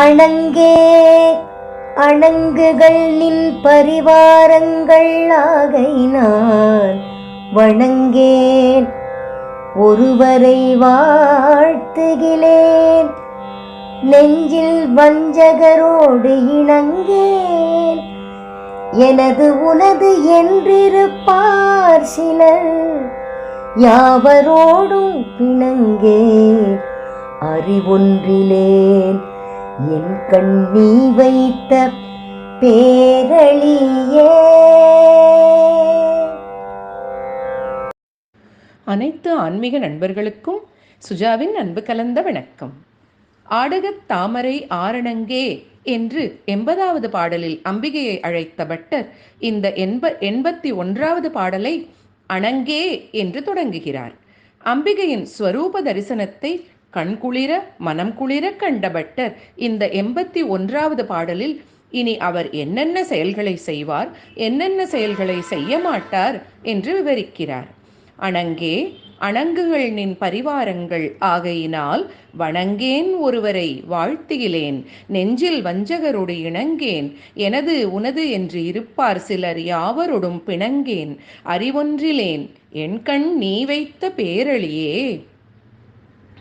அணங்கே அணங்குகள் நின் பரிவாரங்கள் ஆகையினான் வணங்கேன் ஒருவரை வாழ்த்துகிலேன் நெஞ்சில் வஞ்சகரோடு இணங்கேன் எனது உனது என்றிருப்பார் சிலர். யாவரோடும் பிணங்கேன் அறிவொன்றிலேன். என் கண் நீ வைத்த பேரழியே. அனைத்து ஆன்மீக நண்பர்களுக்கும் சுஜாவின் அன்பு கலந்த வணக்கம். ஆடகத் தாமரை ஆரணங்கே என்று எண்பதாவது பாடலில் அம்பிகையை அழைத்த பட்டர் இந்த எண்ப எண்பத்தி ஒன்றாவது பாடலை அணங்கே என்று தொடங்குகிறார். அம்பிகையின் ஸ்வரூப தரிசனத்தை கண்குளிர மனம் குளிர கண்ட பட்டர். இந்த எண்பத்தி ஒன்றாவது பாடலில் இனி அவர் என்னென்ன செயல்களை செய்வார் என்னென்ன செயல்களை செய்ய மாட்டார் என்று விவரிக்கிறார். அணங்கே அணங்குகள் நின் பரிவாரங்கள் ஆகையினால் வணங்கேன் ஒருவரை வாழ்த்தியிலேன் நெஞ்சில் வஞ்சகரோடு இணங்கேன் எனது உனது என்று இருப்பார் சிலர் யாவரோடும் பிணங்கேன் அறிவொன்றிலேன் என் கண் நீ வைத்த பேரழியே.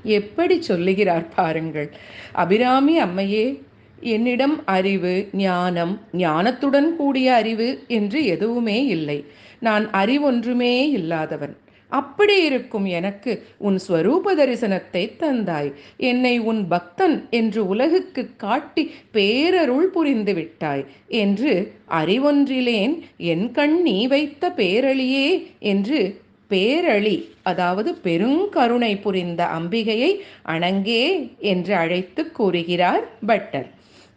எப்படி சொல்லுகிறார் பாருங்கள். அபிராமி அம்மையே என்னிடம் அறிவு ஞானம் ஞானத்துடன் கூடிய அறிவு என்று எதுவுமே இல்லை. நான் அறிவொன்றுமே இல்லாதவன். அப்படி இருக்கும் எனக்கு உன் ஸ்வரூப தரிசனத்தை தந்தாய். என்னை உன் பக்தன் என்று உலகுக்கு காட்டி பேரருள் புரிந்து விட்டாய். என்று அறிவொன்றிலேன் என் கண் நீ வைத்த பேரழியே என்று பேரழி அதாவது பெருங்கருணை புரிந்த அம்பிகையை அணங்கே என்று அழைத்து கூறுகிறார் பட்டர்.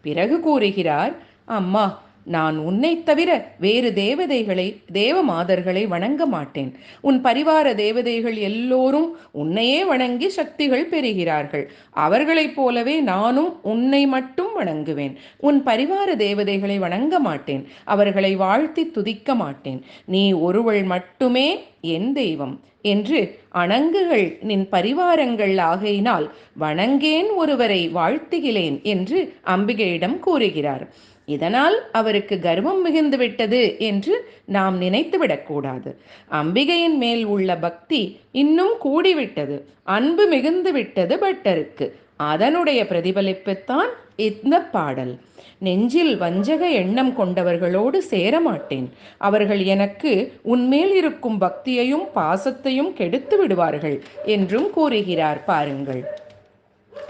பிறகு கூறுகிறார் அம்மா நான் உன்னைத் தவிர வேறு தேவதைகளை தேவமாதர்களை வணங்க மாட்டேன். உன் பரிவார தேவதைகள் எல்லோரும் உன்னையே வணங்கி சக்திகள் பெறுகிறார்கள். அவர்களைப் போலவே நானும் உன்னை மட்டும் வணங்குவேன். உன் பரிவார தேவதைகளை வணங்க மாட்டேன். அவர்களை வாழ்த்தி துதிக்க மாட்டேன். நீ ஒருவள் மட்டுமே என் தெய்வம். என்று அணங்குகள் நின் பரிவாரங்கள் ஆகையினால் வணங்கேன் ஒருவரை வாழ்த்துகிறேன் என்று அம்பிகையிடம் கூறுகிறார். இதனால் அவருக்கு கர்வம் மிகுந்து விட்டது என்று நாம் நினைத்து விடக்கூடாது அம்பிகையின் மேல் உள்ள பக்தி இன்னும் கூடிவிட்டது. அன்பு மிகுந்து விட்டது பட்டருக்கு. அதனுடைய பிரதிபலிப்புத்தான் இந்த பாடல். நெஞ்சில் வஞ்சக எண்ணம் கொண்டவர்களோடு சேரமாட்டேன். அவர்கள் எனக்கு உன்மேல் இருக்கும் பக்தியையும் பாசத்தையும் கெடுத்து விடுவார்கள் என்றும் கூறுகிறார் பாருங்கள்.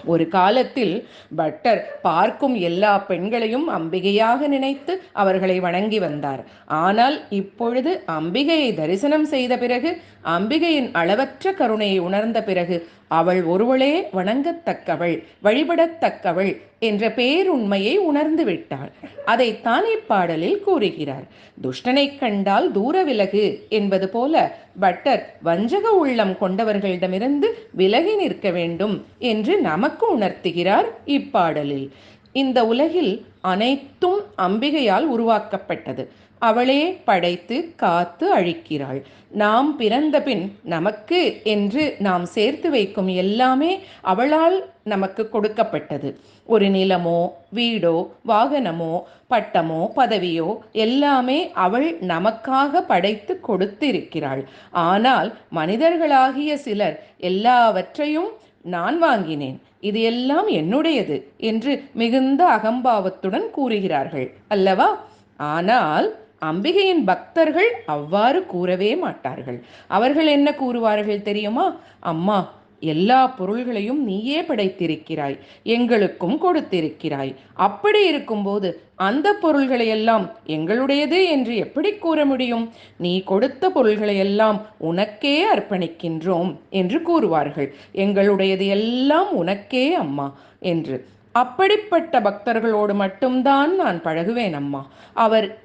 ஒரு காலத்தில் பட்டர் பார்க்கும் எல்லா பெண்களையும் அம்பிகையாக நினைத்து அவர்களை வணங்கி வந்தார். ஆனால் இப்பொழுது அம்பிகையை தரிசனம் செய்த பிறகு அம்பிகையின் அளவற்ற கருணையை உணர்ந்த பிறகு அவள் ஒருவளே வணங்கத்தக்கவள் வழிபடத்தக்கவள் என்ற பேருண்மையை உணர்ந்து விட்டாள் அதைத்தான் இப்பாடலில் கூறுகிறார். துஷ்டனைக் கண்டால் தூர விலகு என்பது போல பட்டர் வஞ்சக உள்ளம் கொண்டவர்களிடமிருந்து விலகி நிற்க வேண்டும் என்று நமக்கு உணர்த்துகிறார் இப்பாடலில். இந்த உலகில் அனைத்தும் அம்பிகையால் உருவாக்கப்பட்டது. அவளே படைத்து காத்து அழிக்கிறாள். நாம் பிறந்தபின் நமக்கு என்று நாம் சேர்த்து வைக்கும் எல்லாமே அவளால் நமக்கு கொடுக்கப்பட்டது. ஒரு நிலமோ வீடோ வாகனமோ பட்டமோ பதவியோ எல்லாமே அவள் நமக்காக படைத்து கொடுத்திருக்கிறாள். ஆனால் மனிதர்களாகிய சிலர் எல்லாவற்றையும் நான் வாங்கினேன். இது எல்லாம் என்னுடையது என்று மிகுந்த அகம்பாவத்துடன் கூறுகிறார்கள். அல்லவா? ஆனால் அம்பிகையின் பக்தர்கள் அவ்வாறு கூறவே மாட்டார்கள். அவர்கள் என்ன கூறுவார்கள் தெரியுமா? அம்மா எல்லா பொருள்களையும் நீயே படைத்திருக்கிறாய் எங்களுக்கும் கொடுத்திருக்கிறாய். அப்படி இருக்கும்போது அந்த பொருள்களை எல்லாம் எங்களுடையது என்று எப்படி கூற முடியும்? நீ கொடுத்த பொருள்களை எல்லாம் உனக்கே அர்ப்பணிக்கின்றோம் என்று கூறுவார்கள். எங்களுடையது எல்லாம் உனக்கே அம்மா என்று. அப்படிப்பட்ட பக்தர்களோடு மட்டும்தான் நான் பழகுவேன் அம்மா. அவர்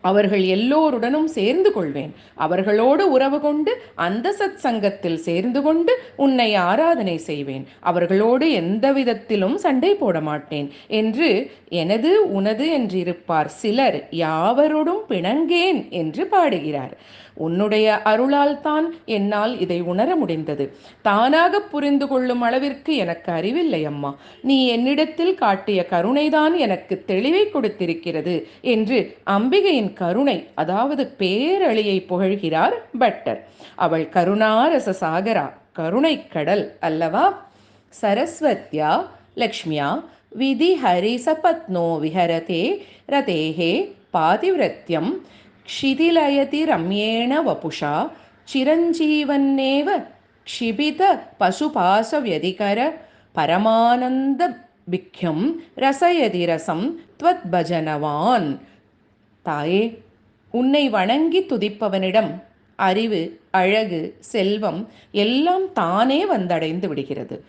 அவர்கள் எல்லோருடனும் சேர்ந்து கொள்வேன். அவர்களோடு உறவு கொண்டு அந்த சத் சங்கத்தில் சேர்ந்து கொண்டு உன்னை ஆராதனை செய்வேன். அவர்களோடு எந்த விதத்திலும் சண்டை போட மாட்டேன். என்று எனது உனது என்றிருப்பார் சிலர் யாவரோடும் பிணங்கேன் என்று பாடுகிறார். உன்னுடைய அருளால் தான் என்னால் இதை உணர முடிந்தது. தானாக புரிந்து கொள்ளும் அளவிற்கு எனக்கு அறிவில்லை அம்மா. நீ என்னிடத்தில் காட்டிய கருணைதான் எனக்கு தெளிவை கொடுத்திருக்கிறது என்று அம்பிகையின் அவளின் கருணை அதாவது பேரழியை புகழ்கிறார் பட்டர். அவள் கருணாரச சாகரா கருணை கடல் அல்லவா? சரஸ்வத்யா லக்ஷ்மியா விதி ஹரிசபத்னோ விஹரதே ரதேகே பாதிவிரத்தியம் க்ஷிதிலயதி ரம்யேண வபுஷா சிரஞ்சீவன்னேவ க்ஷிபித பசுபாசவியதிகர பரமானந்த பிக்யம் ரசயதி ரசம் துவத்பஜனவான். தாயே உன்னை வணங்கி துதிப்பவனிடம் அறிவு அழகு செல்வம் எல்லாம் தானே வந்தடைந்து விடுகிறது.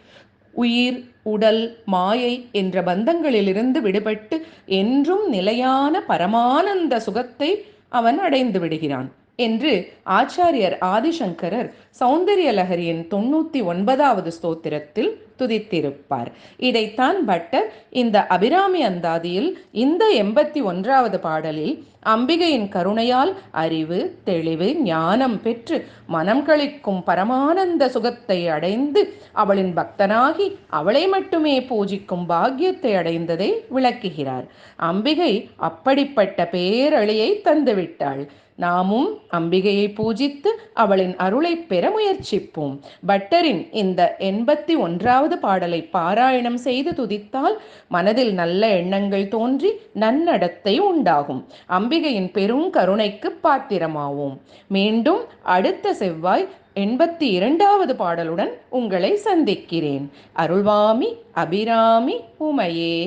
உயிர் உடல் மாயை என்ற பந்தங்களிலிருந்து விடுபட்டு என்றும் நிலையான பரமானந்த சுகத்தை அவன் அடைந்து விடுகிறான். என்று ஆச்சாரியர் ஆதிசங்கரர் சௌந்தரிய லஹரியின் தொண்ணூத்தி ஒன்பதாவது ஸ்தோத்திரத்தில் துதித்திருப்பார். இதைத்தான் பட்டர் இந்த அபிராமி அந்தாதியில் இந்த எண்பத்தி ஒன்றாவது பாடலில் அம்பிகையின் கருணையால் அறிவு தெளிவு ஞானம் பெற்று மனம் கழிக்கும் பரமானந்த சுகத்தை அடைந்து அவளின் பக்தனாகி அவளை மட்டுமே பூஜிக்கும் பாக்கியத்தை அடைந்ததை விளக்குகிறார். அம்பிகை அப்படிப்பட்ட பேரழியை தந்துவிட்டாள். நாமும் அம்பிகையை பூஜித்து அவளின் அருளை பெற முயற்சிப்போம். பட்டரின் இந்த எண்பத்தி ஒன்றாவது பாடலை பாராயணம் செய்து துதித்தால் மனதில் நல்ல எண்ணங்கள் தோன்றி நன்னடத்தை உண்டாகும். அம்பிகையின் பெரும் கருணைக்கு பாத்திரமாவோம். மீண்டும் அடுத்த செவ்வாய் எண்பத்தி இரண்டாவது பாடலுடன் உங்களை சந்திக்கிறேன். அருள்வாமி அபிராமி உமையே.